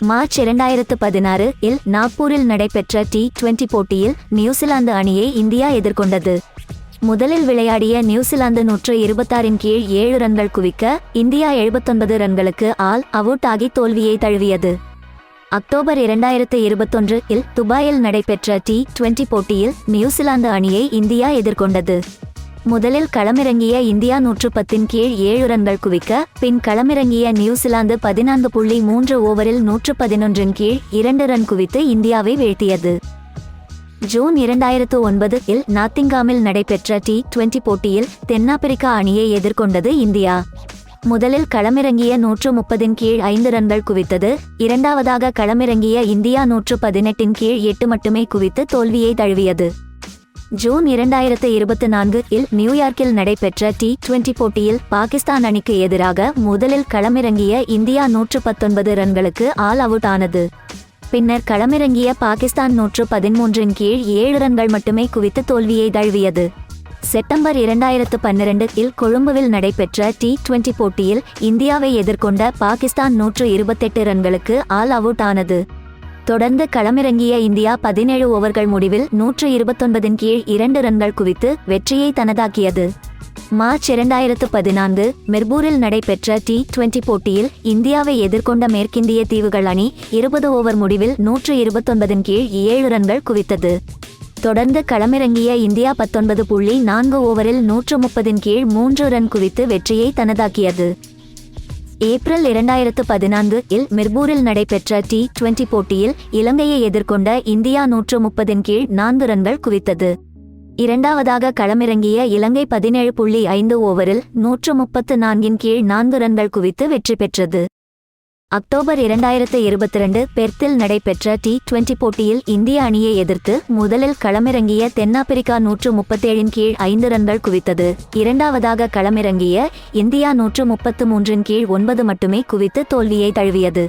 March இரண்டாயிரத்து பதினாறு இல் நாக்பூரில் நடைபெற்ற டி டுவெண்டி போட்டியில் நியூசிலாந்து அணியை இந்தியா எதிர்கொண்டது. முதலில் விளையாடிய நியூசிலாந்து நூற்று இருபத்தாறின் கீழ் ஏழு ரன்கள் குவிக்க இந்தியா எழுபத்தொன்பது ரன்களுக்கு ஆல் அவுட் ஆகி தோல்வியை தழுவியது. அக்டோபர் இரண்டாயிரத்து இருபத்தொன்று இல் துபாயில் நடைபெற்ற டி டுவெண்டி போட்டியில் நியூசிலாந்து அணியை இந்தியா எதிர்கொண்டது. முதலில் களமிறங்கிய இந்தியா நூற்று பத்தின் கீழ் ஏழு ரன்கள் குவிக்க பின் களமிறங்கிய நியூசிலாந்து பதினான்கு புள்ளி மூன்று ஓவரில் நூற்று பதினொன்றின் கீழ் இரண்டு ரன் குவித்து இந்தியாவை வீழ்த்தியது. ஜூன் இரண்டாயிரத்து ஒன்பது இல் நாத்திங்காமில் நடைபெற்ற டி டுவெண்டி போட்டியில் தென்னாப்பிரிக்கா அணியை எதிர்கொண்டது இந்தியா. முதலில் களமிறங்கிய நூற்று முப்பதின் கீழ் ஐந்து ரன்கள் குவித்தது இரண்டாவதாக களமிறங்கிய இந்தியா நூற்று பதினெட்டின் கீழ் எட்டு மட்டுமே குவித்து தோல்வியை தழுவியது. ஜூன் இரண்டாயிரத்து இருபத்தி நான்கு இல் நியூயார்க்கில் நடைபெற்ற டி டுவெண்டி போட்டியில் பாகிஸ்தான் அணிக்கு எதிராக முதலில் களமிறங்கிய இந்தியா நூற்று பத்தொன்பது ரன்களுக்கு ஆல் அவுட் ஆனது. பின்னர் களமிறங்கிய பாகிஸ்தான் நூற்று பதிமூன்றின் கீழ் ஏழு ரன்கள் மட்டுமே குவித்து தோல்வியை தழுவியது. செப்டம்பர் இரண்டாயிரத்து பன்னிரண்டு இல் கொழும்புவில் நடைபெற்ற டி டுவெண்டி போட்டியில் இந்தியாவை எதிர்கொண்ட பாகிஸ்தான் நூற்று இருபத்தெட்டு ரன்களுக்கு ஆல் அவுட் ஆனது. தொடர்ந்து களமிறங்கிய இந்தியா பதினேழு ஓவர்கள் முடிவில் நூற்று இருபத்தொன்பதின் கீழ் இரண்டு ரன்கள் குவித்து வெற்றியை தனதாக்கியது. மார்ச் இரண்டாயிரத்து பதினான்கு மெர்பூரில் நடைபெற்ற டி டுவெண்டி போட்டியில் இந்தியாவை எதிர்கொண்ட மேற்கிந்திய தீவுகள் அணி இருபது ஓவர் முடிவில் நூற்று இருபத்தொன்பதின் கீழ் ஏழு ரன்கள் குவித்தது. தொடர்ந்து களமிறங்கிய இந்தியா பத்தொன்பது புள்ளி நான்கு ஓவரில் நூற்று முப்பதின் கீழ் மூன்று ரன் குவித்து வெற்றியை தனதாக்கியது. ஏப்ரல் இரண்டாயிரத்து பதினான்கு இல் மிர்பூரில் நடைபெற்ற டி டுவெண்டி போட்டியில் இலங்கையை எதிர்கொண்ட இந்தியா நூற்று முப்பதின் கீழ் நான்கு ரன்கள் குவித்தது. இரண்டாவதாக களமிறங்கிய இலங்கை பதினேழு புள்ளி ஐந்து ஓவரில் நூற்று முப்பத்து நான்கின் கீழ் நான்கு ரன்கள் குவித்து வெற்றி பெற்றது. அக்டோபர் இரண்டாயிரத்து இருபத்தி ரெண்டு பெர்த்தில் நடைபெற்ற டி டுவெண்டி போட்டியில் இந்திய அணியை எதிர்த்து முதலில் களமிறங்கிய தென்னாப்பிரிக்கா நூற்று முப்பத்தேழின் கீழ் ஐந்து ரன்கள் குவித்தது. இரண்டாவதாக களமிறங்கிய இந்தியா நூற்று முப்பத்து மூன்றின் கீழ் ஒன்பது மட்டுமே குவித்து தோல்வியை தழுவியது.